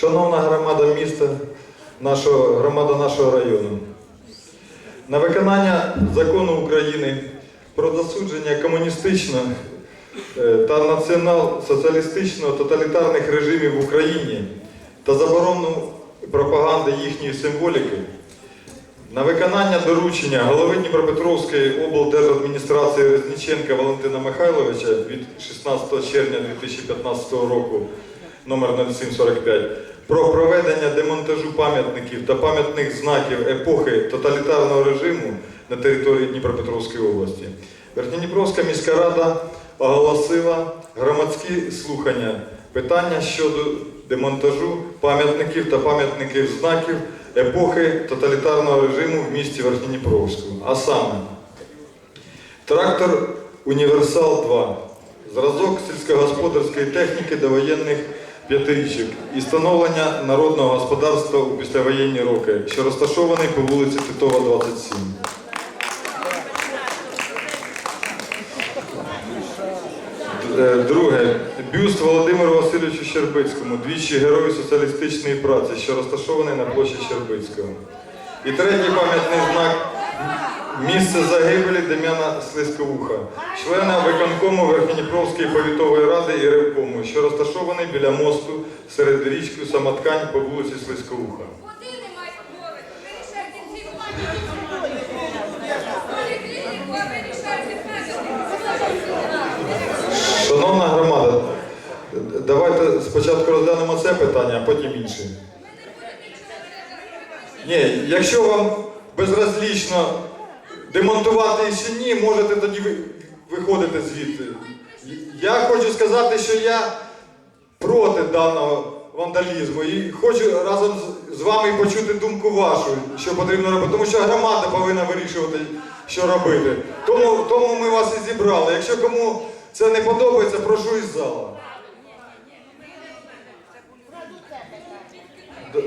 шановна громада міста, нашого, громада нашого району. На виконання закону України про засудження комуністичного е, та націонал-соціалістичного тоталітарних режимів в Україні та заборону пропаганди їхньої символіки, на виконання доручення голови Дніпропетровської облдержадміністрації Резніченка Валентина Михайловича від 16 червня 2015 року номер 0745 про проведення демонтажу пам'ятників та пам'ятних знаків епохи тоталітарного режиму на території Дніпропетровської області. Верхньодніпровська міська рада оголосила громадські слухання питання щодо демонтажу пам'ятників та пам'ятників знаків епохи тоталітарного режиму в місті Верхньодніпровську. А саме трактор Універсал 2, зразок сільськогосподарської техніки до воєнних п'ятирічок і становлення народного господарства у післявоєнні роки, що розташований по вулиці Титова, 27. Е, Друге. Бюст Володимиру Васильовичу Щербицькому, двічі Герою соціалістичної праці, що розташований на площі Щербицького. І третій пам'ятний знак місце загибелі Дем'яна Слизьковуха, члена виконкому Верхньодніпровської повітової ради і ревкому, що розташований біля мосту серед річки Самоткань по вулиці Слизьковуха. Шановна громада, давайте спочатку розглянемо це питання, а потім інше. Ні, якщо вам безразлічно демонтувати чи ні, можете тоді ви- виходити звідти. Я хочу сказати, що я проти даного вандалізму і хочу разом з вами почути думку вашу, що потрібно робити, тому що громада повинна вирішувати, що робити. Тому, тому ми вас і зібрали. Якщо кому це не подобається, прошу із зала.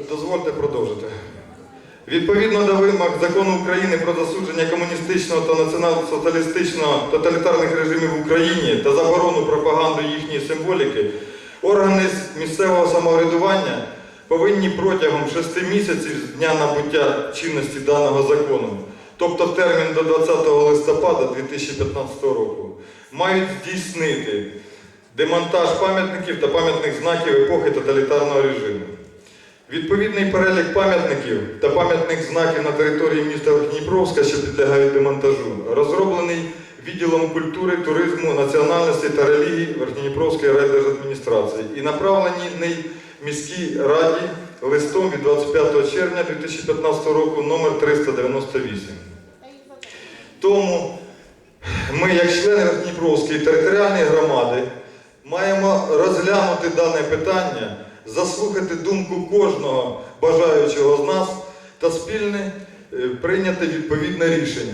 Дозвольте продовжити. Відповідно до вимог закону України про засудження комуністичного та націонал-соціалістичного тоталітарних режимів в Україні та заборону пропаганди їхньої символіки, органи місцевого самоврядування повинні протягом шести місяців з дня набуття чинності даного закону, тобто термін до 20 листопада 2015 року, мають здійснити демонтаж пам'ятників та пам'ятних знаків епохи тоталітарного режиму. Відповідний перелік пам'ятників та пам'ятних знаків на території міста Верхніпровська, що підлягають демонтажу, розроблений відділом культури, туризму, національності та релігії Верхніпровської райдержадміністрації і направлений міській раді листом від 25 червня 2015 року номер 398. Тому ми, як члени Верхніпровської територіальної громади, маємо розглянути дане питання, заслухати думку кожного бажаючого з нас та спільне е, прийняти відповідне рішення.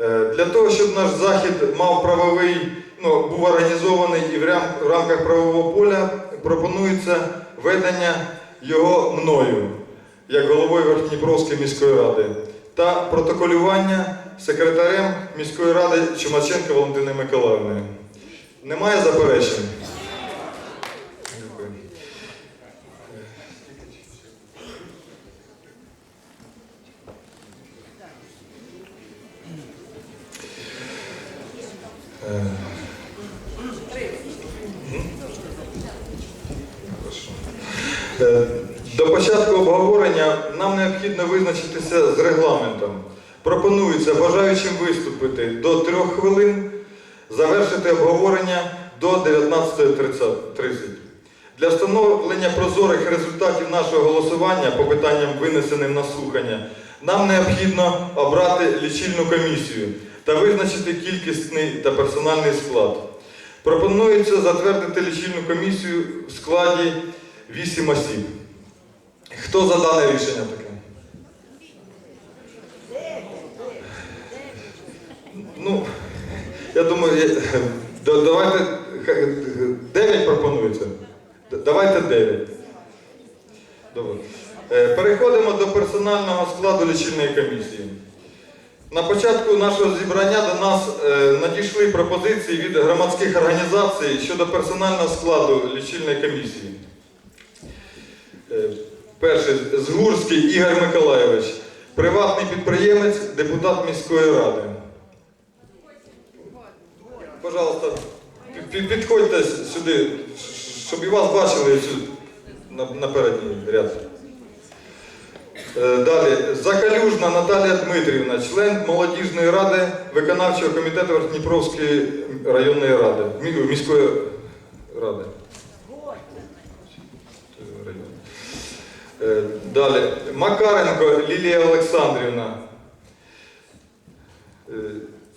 Е, Для того, щоб наш захід мав правовий, ну, був організований і в рамках правового поля, пропонується ведення його мною, як головою Верхніпровської міської ради, та протоколювання секретарем міської ради Чумаченко Валентиною Миколаївною. Немає заперечень? Дякую. Е, Хорошо. Е, До початку обговорення нам необхідно визначитися з регламентом. Пропонується бажаючим виступити до трьох хвилин, завершити обговорення до 19.30. Для встановлення прозорих результатів нашого голосування по питанням, винесеним на слухання, нам необхідно обрати лічильну комісію та визначити кількісний та персональний склад. Пропонується затвердити лічильну комісію в складі 8 осіб. Хто за дане рішення таке? Ну, я думаю, давайте 9 пропонується. Давайте 9. Е, Переходимо до персонального складу лічильної комісії. На початку нашого зібрання до нас е, надійшли пропозиції від громадських організацій щодо персонального складу лічильної комісії. Е, Перший Згурський Ігор Миколайович, приватний підприємець, депутат міської ради. Пожалуйста, пі- пі- підходьте сюди, щоб і вас бачили на передній ряд. Е, Далі. Закалюжна Наталія Дмитрівна, член молодіжної ради виконавчого комітету Верхніпровської районної ради, міської ради. Е, Далі. Макаренко Лілія Олександрівна. Е,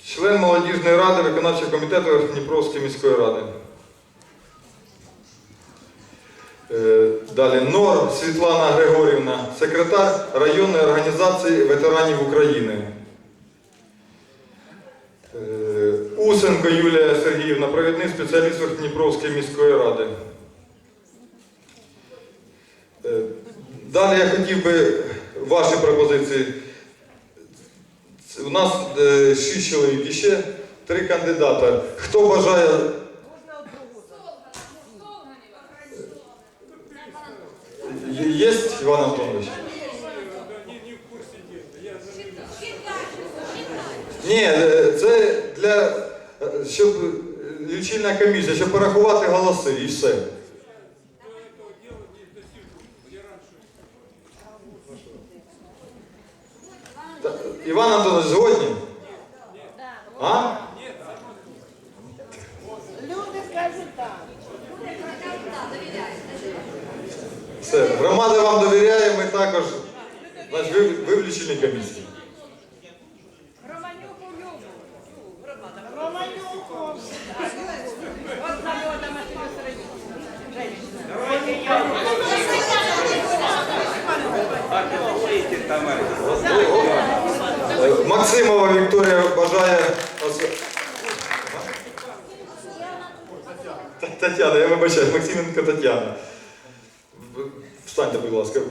Член молодіжної ради виконавчого комітету Верхніпровської міської ради. Далі Нор Світлана Григорівна, секретар районної організації ветеранів України. Е, Усенко Юлія Сергіївна, провідний спеціаліст Верхніпровської міської ради. Е, Далі я хотів би ваші пропозиції. У нас е, шість чоловік і ще три кандидата. Хто бажає Є- Є Іван Антонович? Ні, е, це для е, щоб е, лічильна комісія, щоб порахувати голоси і все. Та- Іван Антонович, згодні? А? Все, громада вам довіряє, ми також. Значить, ви, ви комісії. Романюку Любу. Романюку. От завода машина Максимова Вікторія бажає. ос- Та- Тетяна, я вибачаю, Максименко Тетяна. Встаньте, будь ласка.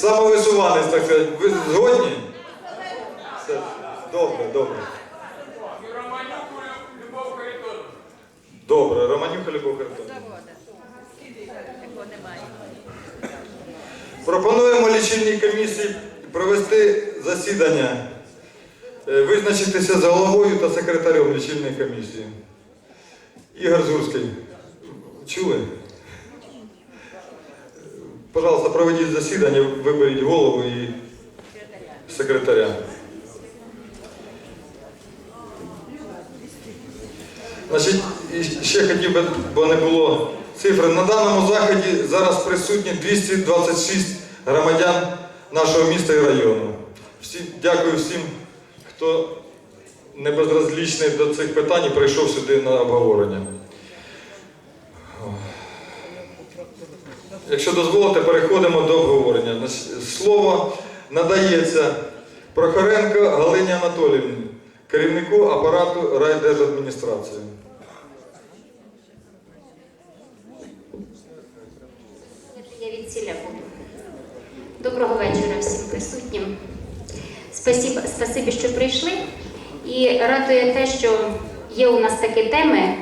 Самовисуванець, так сказати. Ви згодні? Все. Добре, добре. Добре, Романюка Любов Харитонівна. Пропонуємо лічильній комісії провести засідання, е, визначитися з головою та секретарем лічильної комісії. Ігор Зурський. Чули? Пожалуйста, проведіть засідання, виберіть голову і секретаря. Значить, ще хотів би, бо не було цифри. На даному заході зараз присутні 226 громадян нашого міста і району. Всі, дякую всім, хто не безразлічний до цих питань і прийшов сюди на обговорення. Якщо дозволите, переходимо до обговорення. Слово надається Прохоренко Галині Анатоліївні, керівнику апарату райдержадміністрації. Доброго вечора всім присутнім. Спасибо, спасибі, що прийшли. І радує те, що є у нас такі теми,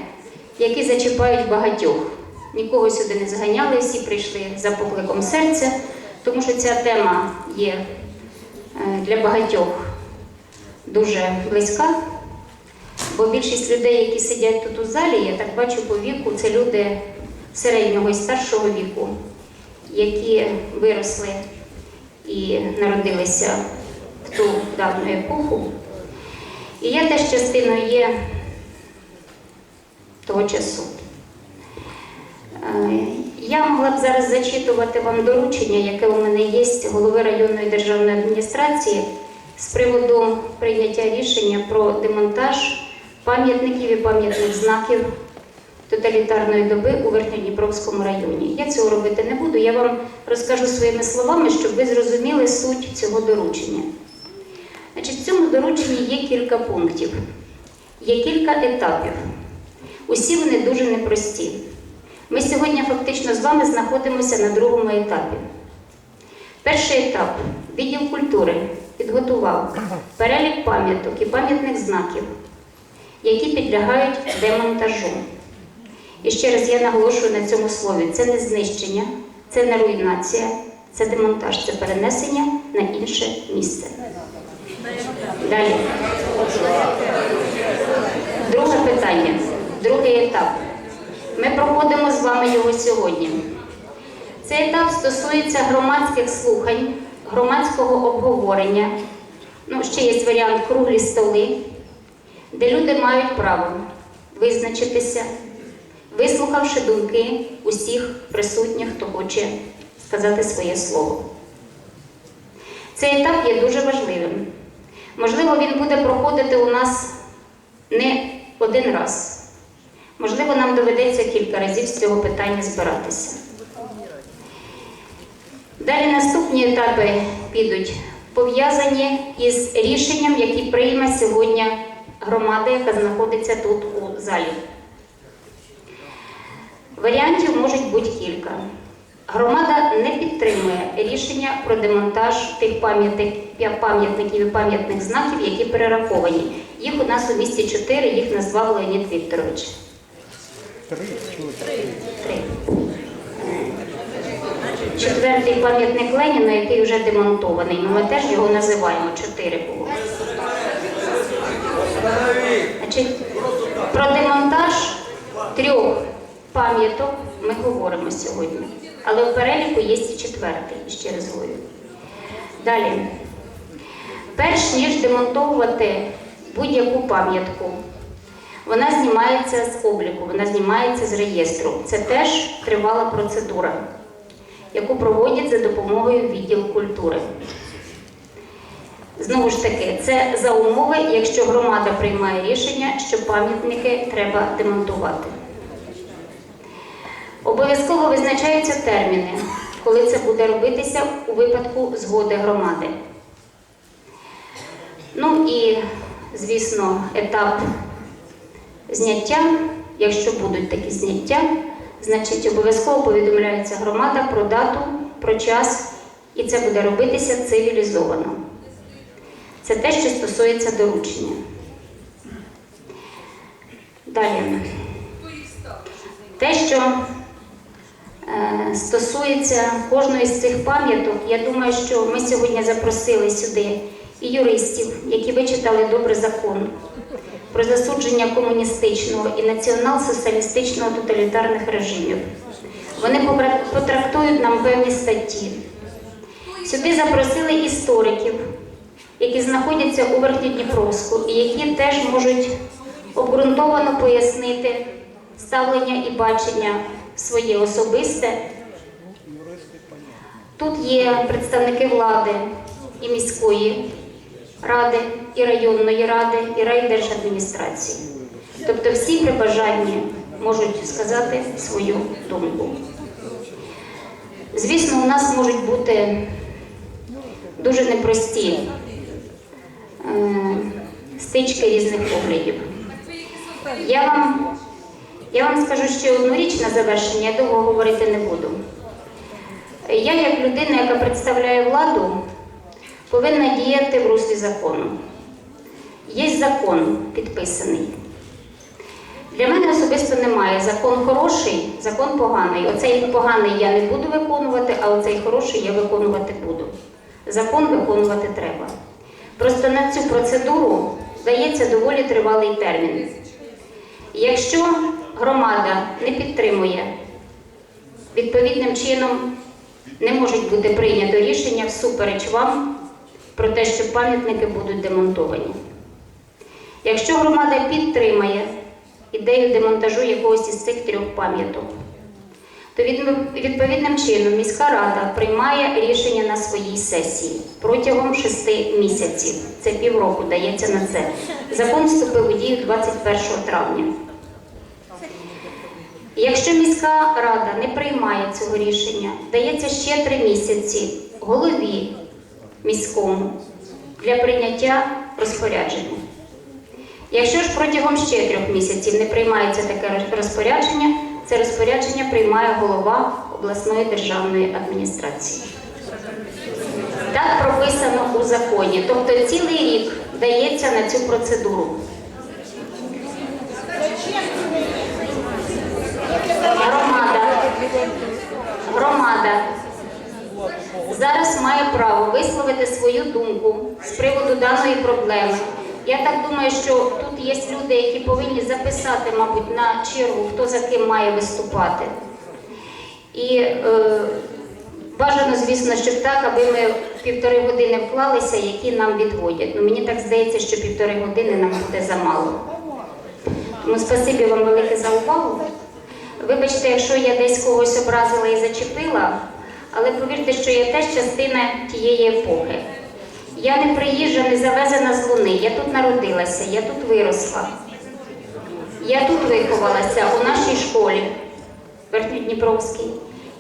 які зачіпають багатьох. Нікого сюди не заганяли, всі прийшли за покликом серця, тому що ця тема є е, для багатьох дуже близька. Бо більшість людей, які сидять тут у залі, я так бачу по віку, це люди середнього і старшого віку, які виросли і народилися в ту давню епоху. І я теж частиною є того часу. Я могла б зараз зачитувати вам доручення, яке у мене є голови районної державної адміністрації з приводу прийняття рішення про демонтаж пам'ятників і пам'ятних знаків тоталітарної доби у Верхньодніпровському районі. Я цього робити не буду. Я вам розкажу своїми словами, щоб ви зрозуміли суть цього доручення. Значить, в цьому дорученні є кілька пунктів, є кілька етапів. Усі вони дуже непрості. Ми сьогодні фактично з вами знаходимося на другому етапі. Перший етап відділ культури підготував перелік пам'яток і пам'ятних знаків, які підлягають демонтажу. І ще раз я наголошую на цьому слові: це не знищення, це не руйнація, це демонтаж, це перенесення на інше місце. Далі. Друге питання, другий етап. Ми проходимо з вами його сьогодні. Цей етап стосується громадських слухань, громадського обговорення. Ну, ще є варіант круглі столи, де люди мають право визначитися, вислухавши думки усіх присутніх, хто хоче сказати своє слово. Цей етап є дуже важливим. Можливо, він буде проходити у нас не один раз. Можливо, нам доведеться кілька разів з цього питання збиратися. Далі наступні етапи підуть пов'язані із рішенням, які прийме сьогодні громада, яка знаходиться тут у залі. Варіантів можуть бути кілька. Громада не підтримує рішення про демонтаж тих пам'ятників і пам'ятних знаків, які перераховані. Їх у нас у місті чотири, їх назвав Леонід Вікторович. Три. Четвертий пам'ятник Леніна, який вже демонтований. Ну, ми теж його називаємо чотири було. Про демонтаж трьох пам'яток ми говоримо сьогодні. Але в переліку є і четвертий, ще раз говорю. Далі. Перш ніж демонтовувати будь-яку пам'ятку, вона знімається з обліку, вона знімається з реєстру. Це теж тривала процедура, яку проводять за допомогою відділу культури. Знову ж таки, це за умови, якщо громада приймає рішення, що пам'ятники треба демонтувати. Обов'язково визначаються терміни, коли це буде робитися у випадку згоди громади. Ну і, звісно, етап зняття, якщо будуть такі зняття, значить обов'язково повідомляється громада про дату, про час, і це буде робитися цивілізовано. Це те, що стосується доручення. Далі. Те, що е, стосується кожної з цих пам'яток, я думаю, що ми сьогодні запросили сюди і юристів, які вичитали добре закон про засудження комуністичного і націонал-соціалістичного тоталітарних режимів. Вони потрактують нам певні статті. Сюди запросили істориків, які знаходяться у Верхньодніпровську і які теж можуть обґрунтовано пояснити ставлення і бачення своє особисте. Тут є представники влади і міської ради, і районної ради, і райдержадміністрації. Тобто всі при бажанні можуть сказати свою думку. Звісно, у нас можуть бути дуже непрості е, стички різних поглядів. Я вам, я вам скажу ще одну річ на завершення, я довго говорити не буду. Я, як людина, яка представляє владу, повинна діяти в руслі закону. Є закон підписаний. Для мене особисто немає. Закон хороший, закон поганий. Оцей поганий я не буду виконувати, а оцей хороший я виконувати буду. Закон виконувати треба. Просто на цю процедуру дається доволі тривалий термін. Якщо громада не підтримує, відповідним чином не можуть бути прийнято рішення всупереч вам про те, що пам'ятники будуть демонтовані. Якщо громада підтримає ідею демонтажу якогось із цих трьох пам'яток, то відповідним чином міська рада приймає рішення на своїй сесії протягом шести місяців. Це півроку дається на це. Закон вступив у дію 21 травня. Якщо міська рада не приймає цього рішення, дається ще три місяці голові міському для прийняття розпорядження. Якщо ж протягом ще трьох місяців не приймається таке розпорядження, це розпорядження приймає голова обласної державної адміністрації. Так прописано у законі. Тобто цілий рік дається на цю процедуру. Громада, громада зараз має право висловити свою думку з приводу даної проблеми. Я так думаю, що тут є люди, які повинні записати, мабуть, на чергу, хто за ким має виступати. І е, бажано, звісно, щоб так, аби ми півтори години вклалися, які нам відводять. Ну, мені так здається, що півтори години нам буде замало. Тому спасибі вам велике за увагу. Вибачте, якщо я десь когось образила і зачепила, але повірте, що я теж частина тієї епохи. Я не приїжджа, не завезена з Луни. Я тут народилася, я тут виросла. Я тут виховалася у нашій школі Верхньодніпровській.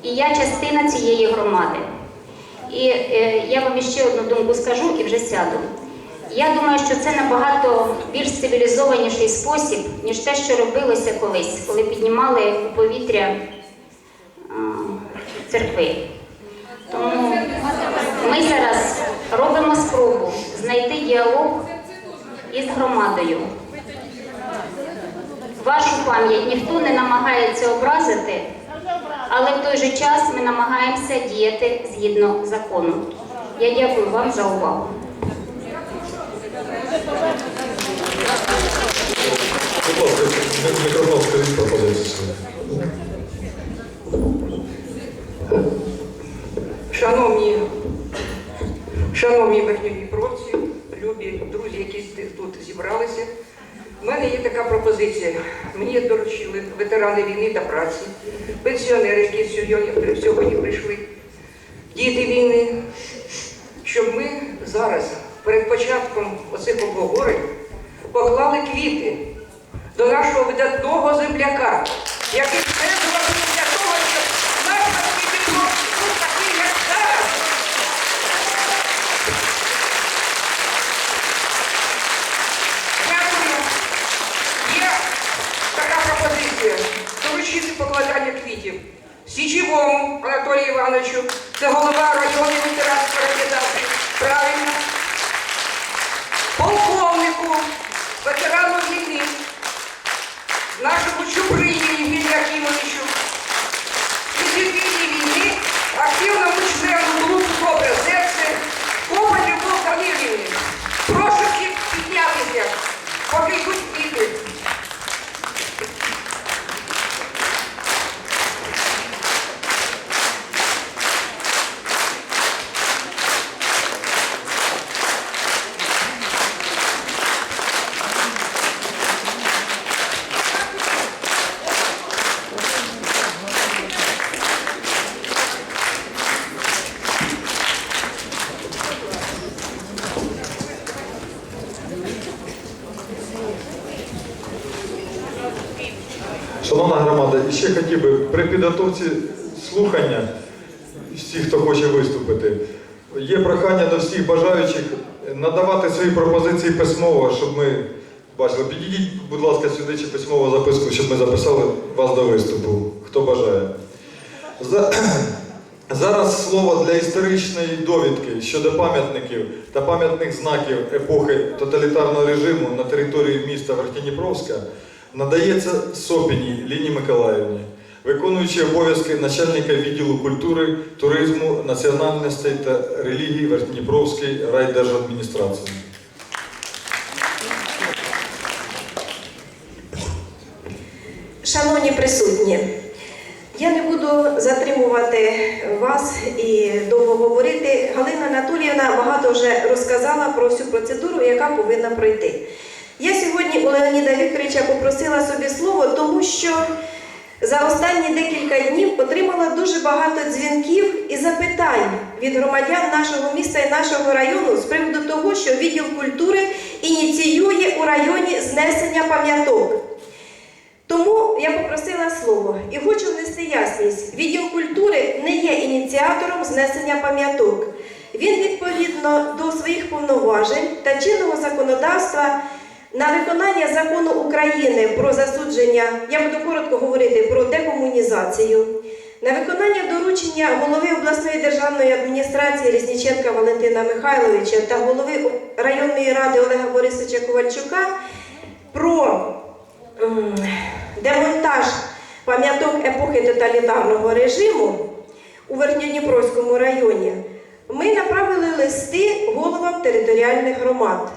І я частина цієї громади. І е, я вам ще одну думку скажу і вже сяду. Я думаю, що це набагато більш цивілізованіший спосіб, ніж те, що робилося колись, коли піднімали у повітря а, церкви. Тому ми зараз робимо спробу знайти діалог із громадою. Вашу пам'ять ніхто не намагається образити, але в той же час ми намагаємося діяти згідно закону. Я дякую вам за увагу. Шановні, шановні верхньодніпровці, любі друзі, які тут зібралися, в мене є така пропозиція. Мені доручили ветерани війни та праці, пенсіонери, які сьогодні, сьогодні прийшли, діти війни, щоб ми зараз, перед початком оцих обговорень, поклали квіти до нашого видатного земляка, який все зробив для того, щоб наш Верхньодніпро був такий, як зараз. Дякую. Є така пропозиція доручити покладання квітів Січовому Анатолію Івановичу, це голова районної ветеранської організації. Правильно. Полковнику, ветерану війни, нашому Чуприні Євгенію Якимовичу, Світовій війни, активному члену групи «Добре серце», Копа Любов Данилівні. Прошу всіх піднятися, поки йдуть квіти. Шановна громада, і ще хотів би при підготовці слухання всіх, хто хоче виступити, є прохання до всіх бажаючих надавати свої пропозиції письмово, щоб ми бачили. Підійдіть, будь ласка, сюди чи письмову записку, щоб ми записали вас до виступу. Хто бажає. За... Зараз слово для історичної довідки щодо пам'ятників та пам'ятних знаків епохи тоталітарного режиму на території міста Верхнєдніпровська надається Сопіній Ліні Миколаївні, виконуючи обов'язки начальника відділу культури, туризму, національностей та релігії Верхнєдніпровської райдержадміністрації. Шановні присутні, я не буду затримувати вас і довго говорити. Галина Анатоліївна багато вже розказала про всю процедуру, яка повинна пройти. Я сьогодні у Леоніда Вікторовича попросила собі слово, тому що за останні декілька днів отримала дуже багато дзвінків і запитань від громадян нашого міста і нашого району з приводу того, що відділ культури ініціює у районі знесення пам'яток. Тому я попросила слово і хочу внести ясність. Відділ культури не є ініціатором знесення пам'яток. Він відповідно до своїх повноважень та чинного законодавства на виконання закону України про засудження, я буду коротко говорити про декомунізацію, на виконання доручення голови обласної державної адміністрації Різніченка Валентина Михайловича та голови районної ради Олега Борисовича Ковальчука про демонтаж пам'яток епохи тоталітарного режиму у Верхньодніпровському районі, ми направили листи головам територіальних громад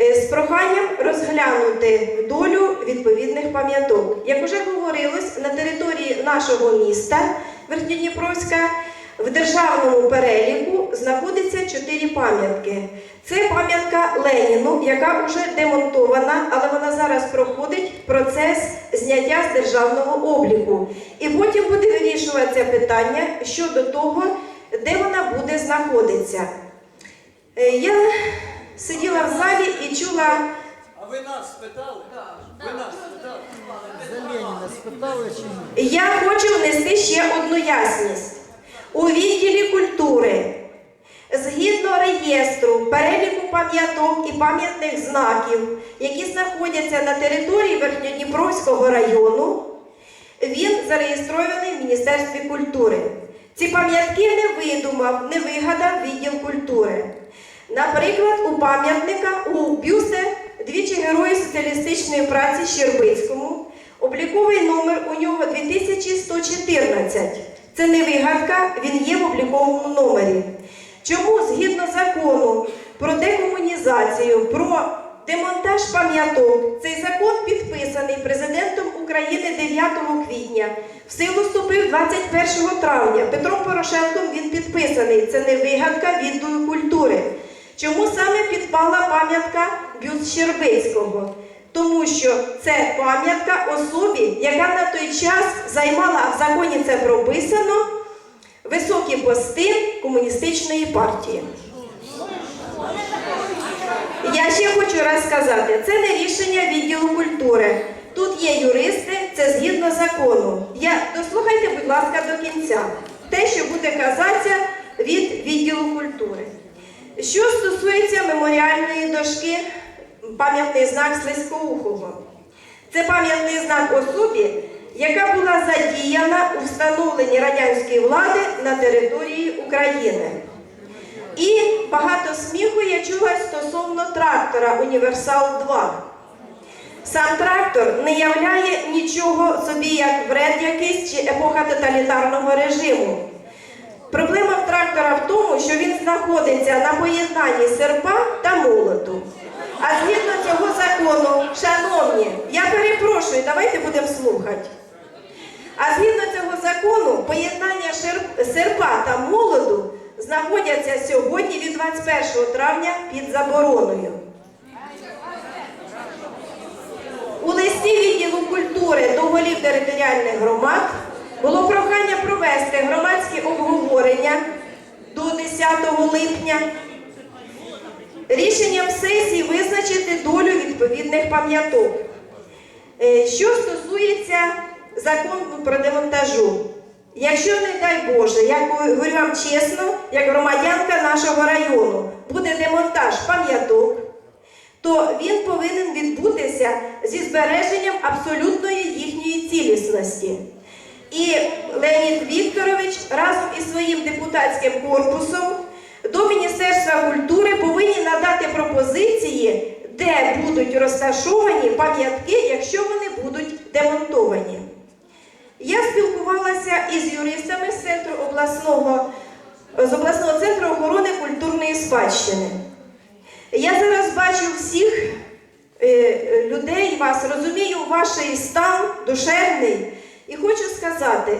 е, з проханням розглянути долю відповідних пам'яток. Як вже говорилось, на території нашого міста Верхньодніпровська в державному переліку знаходиться чотири пам'ятки. Це пам'ятка Леніну, яка вже демонтована, але вона зараз проходить процес зняття з державного обліку. І потім буде вирішуватися питання щодо того, де вона буде знаходитися. Е, Я сиділа в залі і чула А ви нас спитали? Ви нас спитали? За Леніна спитали чи ні? Я хочу внести ще одну ясність. У відділі культури, згідно реєстру, переліку пам'яток і пам'ятних знаків, які знаходяться на території Верхньодніпровського району, він зареєстрований в Міністерстві культури. Ці пам'ятки не видумав, не вигадав відділ культури. Наприклад, у пам'ятника у бюсте двічі герої соціалістичної праці Щербицькому. Обліковий номер у нього 2114. Це не вигадка, він є в обліковому номері. Чому згідно закону про декомунізацію, про демонтаж пам'яток, цей закон підписаний президентом України 9 квітня, в силу вступив 21 травня. Петром Порошенком він підписаний. Це не вигадка відділу культури. Чому саме підпала пам'ятка Бюст Щербицького? Тому що це пам'ятка особі, яка на той час займала, в законі це прописано, високі пости комуністичної партії. Я ще хочу раз сказати, це не рішення відділу культури. Тут є юристи, це згідно закону. Я дослухайте, будь ласка, до кінця. Те, що буде казатися від відділу культури. Що стосується меморіальної дошки, пам'ятний знак Слизькоухого. Це пам'ятний знак особі, яка була задіяна у встановленні радянської влади на території України. І багато сміху я чула стосовно трактора Універсал 2. Сам трактор не являє нічого собі як вред якийсь чи епоха тоталітарного режиму. Проблема трактора в тому, що він знаходиться на поєднанні серпа та молоту. А згідно цього закону, шановні, я перепрошую, давайте будемо слухати. А згідно цього закону, поєднання серпа та молоду знаходяться сьогодні від 21 травня під забороною. У листі відділу культури до голів територіальних громад було прохання провести громадські обговорення до 10 липня. Рішенням сесії визначити долю відповідних пам'яток. Е, Що стосується закону про демонтажу, якщо, не дай Боже, я говорю вам чесно, як громадянка нашого району, буде демонтаж пам'яток, то він повинен відбутися зі збереженням абсолютної їхньої цілісності. І Леонід Вікторович разом із своїм депутатським корпусом до Міністерства культури повинні надати пропозиції, де будуть розташовані пам'ятки, якщо вони будуть демонтовані. Я спілкувалася із юристами з центру обласного, з обласного центру охорони культурної спадщини. Я зараз бачу всіх е, людей, вас, розумію ваш стан душевний і хочу сказати,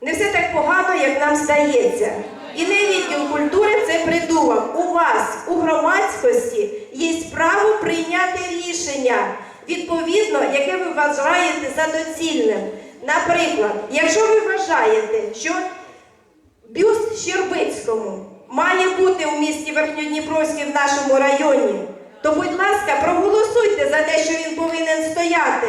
не все так погано, як нам здається. І не відділ культури це придумав. У вас, у громадськості, є право прийняти рішення, відповідно, яке ви вважаєте за доцільним. Наприклад, якщо ви вважаєте, що бюст Щербицькому має бути у місті Верхньодніпровській в нашому районі, то, будь ласка, проголосуйте за те, що він повинен стояти.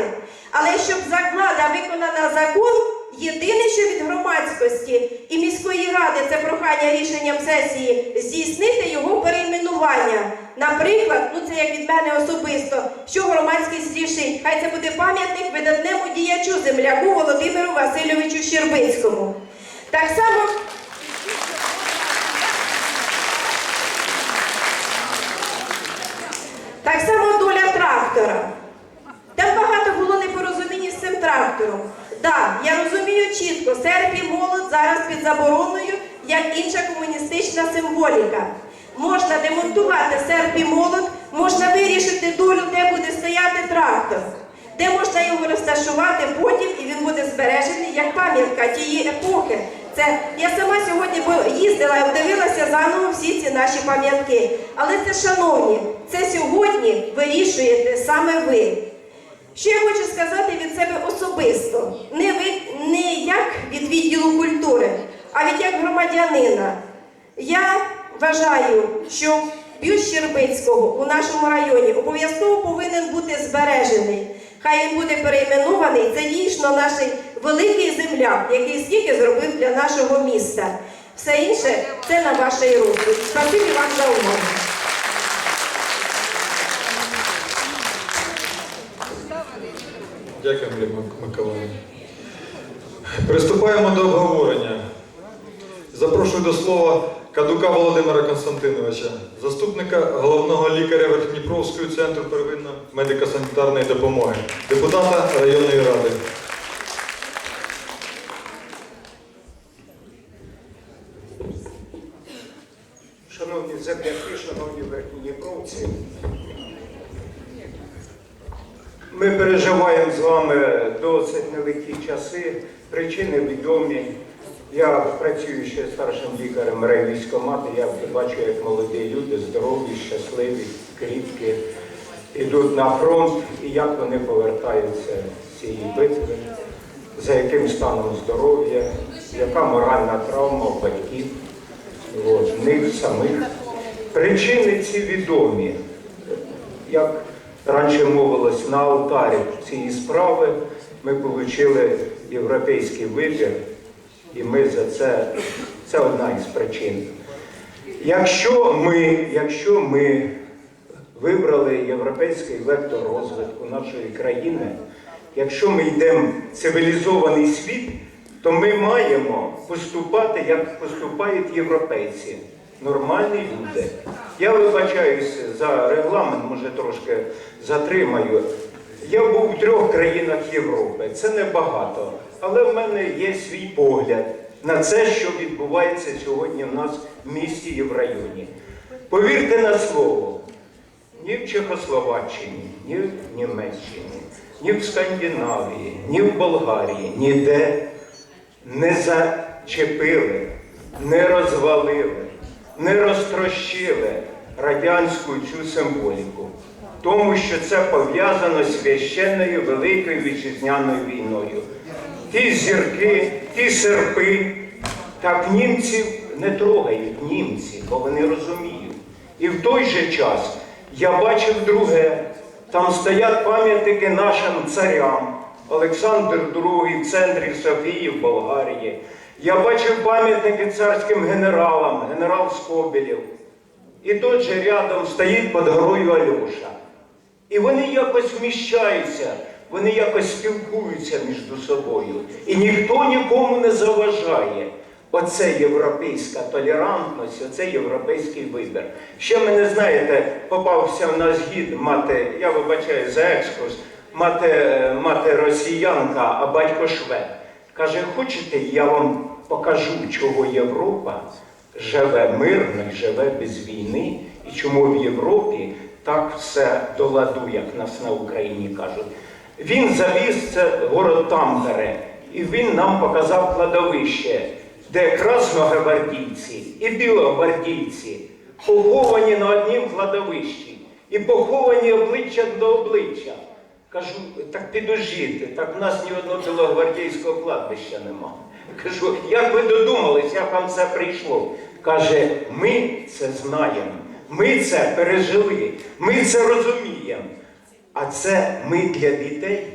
Але щоб заклада виконана закон, єдине, що від громадськості і міської ради це прохання рішенням сесії здійснити його перейменування. Наприклад, ну це як від мене особисто, що громадськість рішить, хай це буде пам'ятник видатному діячу земляку Володимиру Васильовичу Щербицькому. Так само. Так само доля трактора. Там багато було непорозумінь з цим трактором. Так, я як інша комуністична символіка. Можна демонтувати серп і молот, можна вирішити долю, де буде стояти трактор, де можна його розташувати потім, і він буде збережений як пам'ятка тієї епохи. Це я сама сьогодні їздила і дивилася заново всі ці наші пам'ятки. Але це, шановні, це сьогодні вирішуєте саме ви. Що я хочу сказати від себе особисто, не, ви, не як від відділу культури, а від як громадянина. Я вважаю, що бюст Щербицького у нашому районі обов'язково повинен бути збережений. Хай він буде перейменований. Це дійсно наш великий земляк, який стільки зробив для нашого міста. Все інше це на вашій руці. Спасибі вам за увагу. Дякую, Миколаївна. Приступаємо до обговорення. Запрошую до слова Кадука Володимира Константиновича, заступника головного лікаря Верхніпровського центру первинної медико-санітарної допомоги, депутата районної ради. Шановні земляки, шановні верхньодніпровці, ми переживаємо з вами досить нелегкі часи, причини відомі. Я працюю ще старшим лікарем райвійськомати, я бачу, як молоді люди, здорові, щасливі, кріпкі, йдуть на фронт і як вони повертаються з цієї битви, за яким станом здоров'я, яка моральна травма у батьків. В них самих. Причини ці відомі. Як раніше мовилось, на алтарі цієї справи ми отримали європейський вибір, і ми за це, це одна із причин. Якщо ми, якщо ми вибрали європейський вектор розвитку нашої країни, якщо ми йдемо в цивілізований світ, то ми маємо поступати, як поступають європейці, нормальні люди. Я вибачаюся за регламент, може трошки затримаю. Я був у трьох країнах Європи. Це небагато. Але в мене є свій погляд на це, що відбувається сьогодні в нас в місті і в районі. Повірте на слово, ні в Чехословаччині, ні в Німеччині, ні в Скандинавії, ні в Болгарії, ніде не зачепили, не розвалили, не розтрощили радянську цю символіку. Тому що це пов'язано з священною Великою Вітчизняною війною. Ті зірки, ті серпи, так німців не трогають німці, бо вони розуміють. І в той же час я бачив друге, там стоять пам'ятники нашим царям. Олександр II в центрі Софії в Болгарії. Я бачив пам'ятники царським генералам, генерал Скобелєв. І тут же рядом стоїть під горою Альоша. І вони якось вміщаються, вони якось спілкуються між собою. І ніхто нікому не заважає. Оце європейська толерантність, оце європейський вибір. Ще мене знаєте, попався в нас гід мати, я вибачаю за екскурс, мати, мати росіянка, а батько швед. Каже, хочете, я вам покажу, чого Європа живе мирно і живе без війни, і чому в Європі так все до ладу, як нас на Україні кажуть. Він завіз це город Тампере, і він нам показав кладовище, де красногвардійці і білогвардійці поховані на однім кладовищі і поховані обличчя до обличчя. Кажу, так підождіть, так в нас ні одного білогвардійського кладбища нема. Кажу, як ви додумались, як вам це прийшло? Каже, ми це знаємо, ми це пережили, ми це розуміємо. А це ми для дітей